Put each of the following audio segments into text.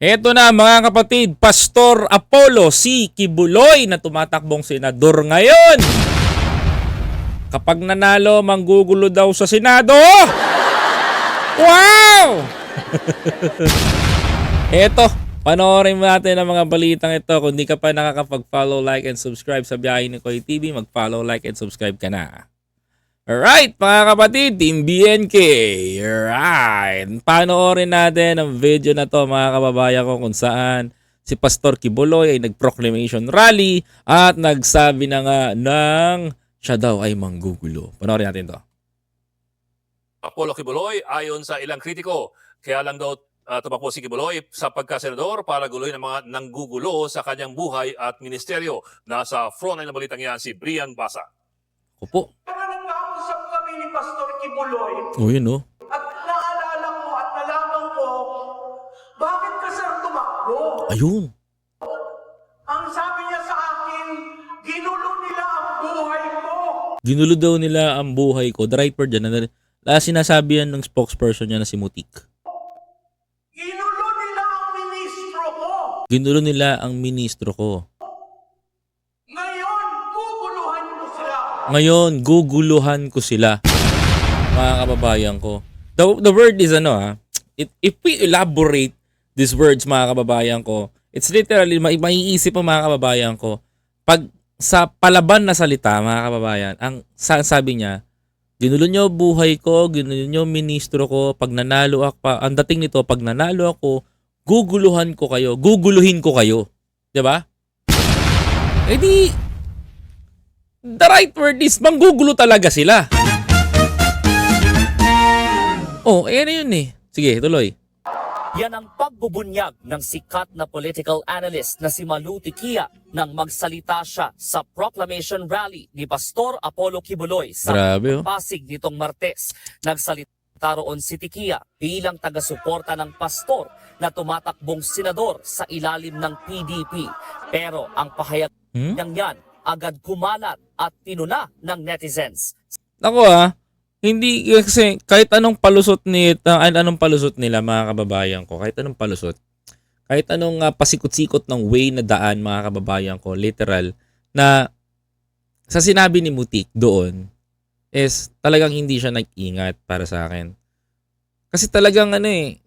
Eto na mga kapatid, Pastor Apollo si Kibuloy na tumatakbong senador ngayon. Kapag nanalo, manggugulo daw sa Senado. Wow! Eto, panoorin mo natin ang mga balitang ito. Kung di ka pa nakakapag-follow, like, and subscribe sa biyahe ni Koy TV, mag-follow, like, and subscribe ka na. Alright, mga kapatid, Team BNK. Alright. Panoorin natin ang video na to, mga kababayan ko, kung saan si Pastor Kibuloy ay nag-proclamation rally at nagsabi na nga ng siya daw ay manggugulo. Panoorin natin to. Apollo Kibuloy ayon sa ilang kritiko. Kaya lang daw uh, tumakbo si Kibuloy sa pagkasenador para guloy ng mga nanggugulo sa kanyang buhay at ministeryo. Nasa frontline ng balitang yan si Brian Basa. Opo. Kibuloy O yun oh. at naalala ko at nalaman ko, bakit ka sir tumakbo? Ayun. Ang sabi niya sa akin, ginulo nila ang buhay ko. Ginulo daw nila ang buhay ko. Word dyan. Ano, Last sinasabi yan ng spokesperson niya na si Mutik. Ginulo nila ang ministro ko. Ginulo nila ang ministro ko. Ngayon, guguluhan ko sila. Ngayon, guguluhan ko sila. Mga kababayan ko. The, the word is ano ah. It, if we elaborate these words mga kababayan ko, it's literally, may, maiisip po mga kababayan ko, pag sa palaban na salita mga kababayan, ang sa, sabi niya, ginulo nyo buhay ko, ginulo nyo ministro ko, pag nanalo ako, pa, ang dating nito, pag nanalo ako, guguluhan ko kayo, guguluhin ko kayo. 'Di ba? Eh di, the right word is manggugulo talaga sila. Oh, eh ano yun eh. Sige, tuloy. Yan ang pagbubunyag ng sikat na political analyst na si Malu Tikia nang magsalita siya sa proclamation rally ni Pastor Apollo Kibuloy sa Grabe oh. Pasig nitong Martes. Nagsalita roon si Tikia bilang taga-suporta ng pastor na tumatakbong senador sa ilalim ng PDP. Pero ang pahayag Hmm? niyang yan agad kumalat at tinuna ng netizens. Ako ah, hindi kasi kahit anong palusot ni ay, anong palusot nila mga kababayan ko, kahit anong palusot, kahit anong ah, pasikot-sikot ng way na daan mga kababayan ko, literal na sa sinabi ni Mutik doon is talagang hindi siya nag-ingat para sa akin. Kasi talagang ano eh,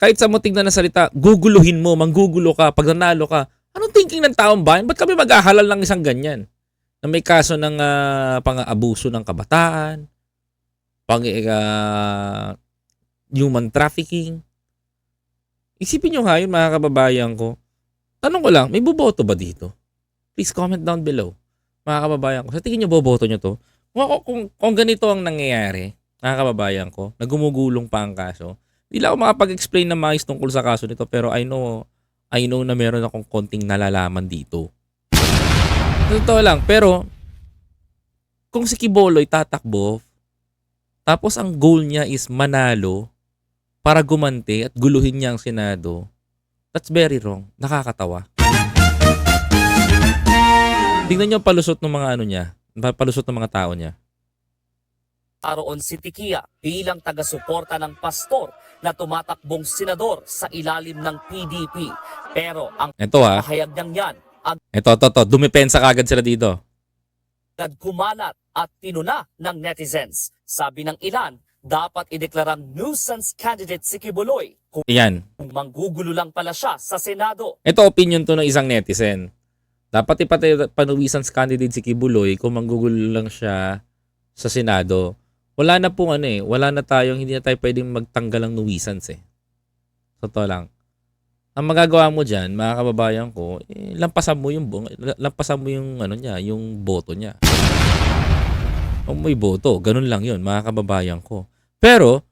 kahit sa mutig na nasalita, guguluhin mo, manggugulo ka, pag nanalo ka, anong thinking ng taong bayan? Ba't kami mag-ahalal ng isang ganyan? Na may kaso ng ah, pang-abuso ng kabataan, pang ah, human trafficking. Isipin nyo nga yun mga kababayan ko. Tanong ko lang, may boboto ba dito? Please comment down below. Mga kababayan ko, sa tingin nyo boboto nyo to? Kung, kung, kung ganito ang nangyayari, mga kababayan ko, na gumugulong pa ang kaso, hindi lang ako makapag-explain na maayos tungkol sa kaso nito, pero I know, I know na meron akong konting nalalaman dito. Totoo lang, pero kung si Kiboloy tatakbo, tapos ang goal niya is manalo para gumante at guluhin niya ang Senado, that's very wrong. Nakakatawa. Tingnan niyo ang palusot ng mga ano niya, palusot ng mga tao niya. Aroon si Tikia bilang taga-suporta ng pastor na tumatakbong senador sa ilalim ng PDP. Pero ang Ito ha, pahayag niyang yan ito, ito, ito, dumipensa kagad sila dito. Agad kumalat at tinuna ng netizens. Sabi ng ilan, dapat ideklarang nuisance candidate si Kibuloy kung Yan, manggugulo lang pala siya sa Senado. Ito opinion to ng isang netizen. Dapat ipatay panuwisan sa candidate si Kibuloy kung manggugulo lang siya sa Senado. Wala na pong ano eh, wala na tayong, hindi na tayo pwedeng magtanggal ng nuisance eh. Totoo lang. Ang magagawa mo dyan, mga kababayan ko, eh, lampasan mo yung, lampasan mo yung, ano niya, yung boto niya. Kung may boto, ganun lang yun, mga kababayan ko. Pero,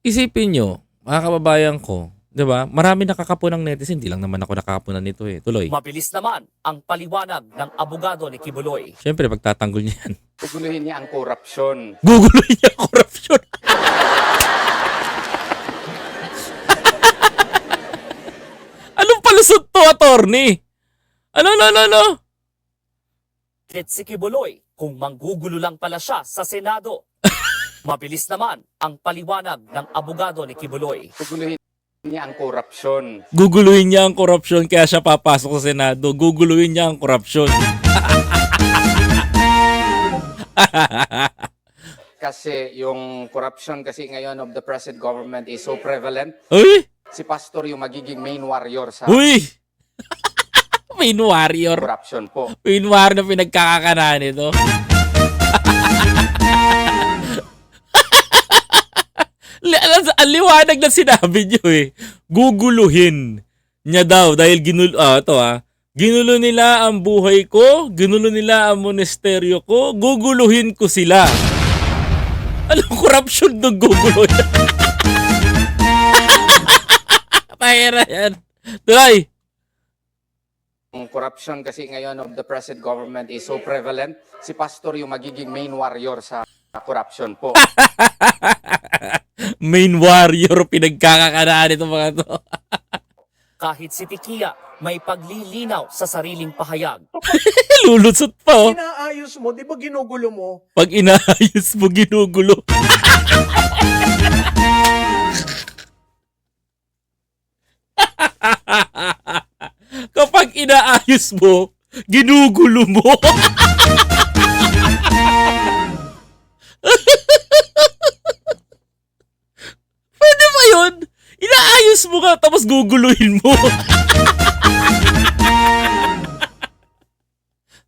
isipin nyo, mga kababayan ko, 'di ba? Marami nakakapo ng netizen, hindi lang naman ako nakakapunan nito eh. Tuloy. Mabilis naman ang paliwanag ng abogado ni Kibuloy. Siyempre, pagtatanggol niya yan. Guguluhin niya ang korupsyon. Guguloy niya ang korupsyon. Anong palusot to, attorney? Ano, ano, ano, ano? Candidate si Kibuloy kung manggugulo lang pala siya sa Senado. Mabilis naman ang paliwanag ng abogado ni Kibuloy. Guguluhin niya ang korupsyon. Guguluhin niya ang korupsyon kaya siya papasok sa Senado. Guguluhin niya ang korupsyon. Kasi yung corruption kasi ngayon of the present government is so prevalent. Uy! Si pastor yung magiging main warrior sa Uy! Main warrior. corruption po. Main warrior na pinagkakakanaan nito. Li- ang liwanag na sinabi niyo eh. Guguluhin niya daw dahil ginulo, ah, ito ah. Ginulo nila ang buhay ko, ginulo nila ang monasteryo ko, guguluhin ko sila. Anong korupsyon ng guguluhin? Pahira yan. Tuloy. Corruption kasi ngayon of the present government is so prevalent. Si pastor yung magiging main warrior sa corruption po. Main warrior pinagkakakanaan ito mga to. Kahit si Tikia may paglilinaw sa sariling pahayag. Lulusot pa oh. Inaayos mo, di ba ginugulo mo? Pag inaayos mo, ginugulo. Kapag inaayos mo, ginugulo mo. Pwede ba yun? Inaayos mo ka tapos guguluhin mo.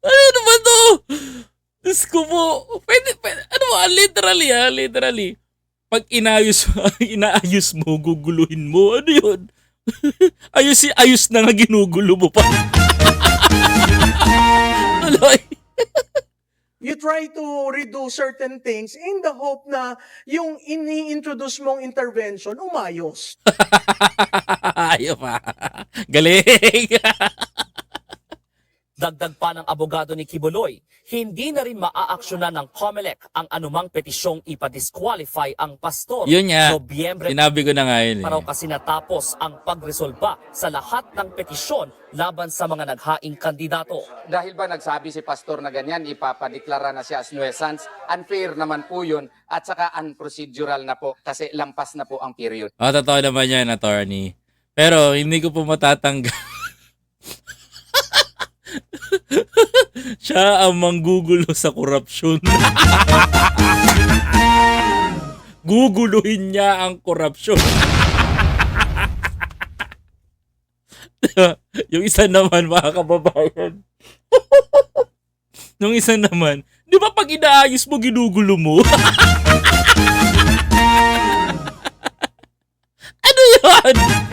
ano ba to? Diyos ko po. Pwede, pwede. Ano ba? Literally ha? Literally. Pag inayos, inaayos mo, guguluhin mo. Ano yun? ayos, ayos na nga ginugulo mo pa. Tuloy. You try to redo certain things in the hope na yung ini-introduce mong intervention umayos. Ayaw pa. Galing. Dagdag pa ng abogado ni Kibuloy, hindi na rin maaaksyonan ng COMELEC ang anumang petisyong ipadisqualify ang pastor. Yun nga. Nobyembre Sinabi ko na nga yun. pa raw Eh. kasi natapos ang pagresolba sa lahat ng petisyon laban sa mga naghaing kandidato. Dahil ba nagsabi si pastor na ganyan, ipapadeklara na siya as nuisance, unfair naman po yun at saka unprocedural na po kasi lampas na po ang period. Oh, totoo naman yan, attorney. Pero hindi ko po matatanggap. Siya ang manggugulo sa korupsyon. Guguluhin niya ang korupsyon. yung isa naman, mga kababayan. Nung isa naman, di ba pag inaayos mo, ginugulo mo? ano yun?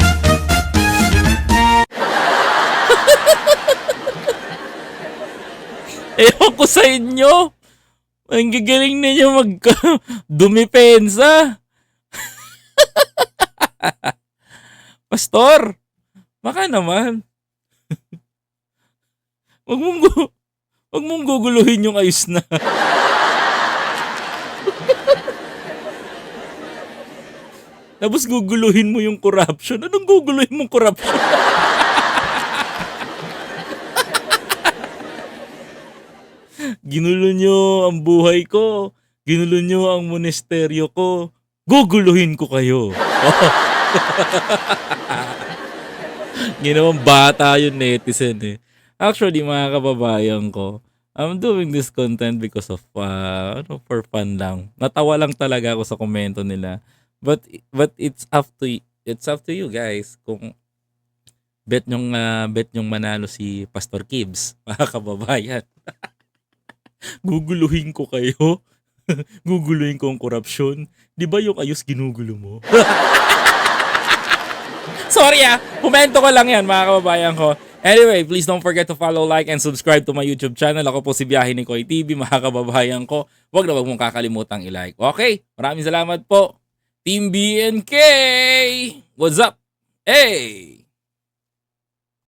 Ewan ko sa inyo. Ang gagaling ninyo mag dumipensa. Pastor, baka naman. Wag mong, gu- wag mong guguluhin yung ayos na. Tapos guguluhin mo yung corruption. Anong guguluhin mong corruption? Ginulo nyo ang buhay ko. Ginulo nyo ang monasteryo ko. Guguluhin ko kayo. Ginawang bata yung netizen eh. Actually, mga kababayan ko, I'm doing this content because of, uh, ano, for fun lang. Natawa lang talaga ako sa komento nila. But, but it's up to, it's up to you guys kung bet nyong, uh, bet nyong manalo si Pastor Kibbs, mga kababayan. Guguluhin ko kayo. Guguluhin ko ang korupsyon. Di ba yung ayos ginugulo mo? Sorry ah, komento ko lang yan mga kababayan ko. Anyway, please don't forget to follow, like, and subscribe to my YouTube channel. Ako po si Biyahe ni Koy TV, mga kababayan ko. Huwag na huwag mong kakalimutang i-like. Okay, maraming salamat po. Team BNK! What's up? Hey!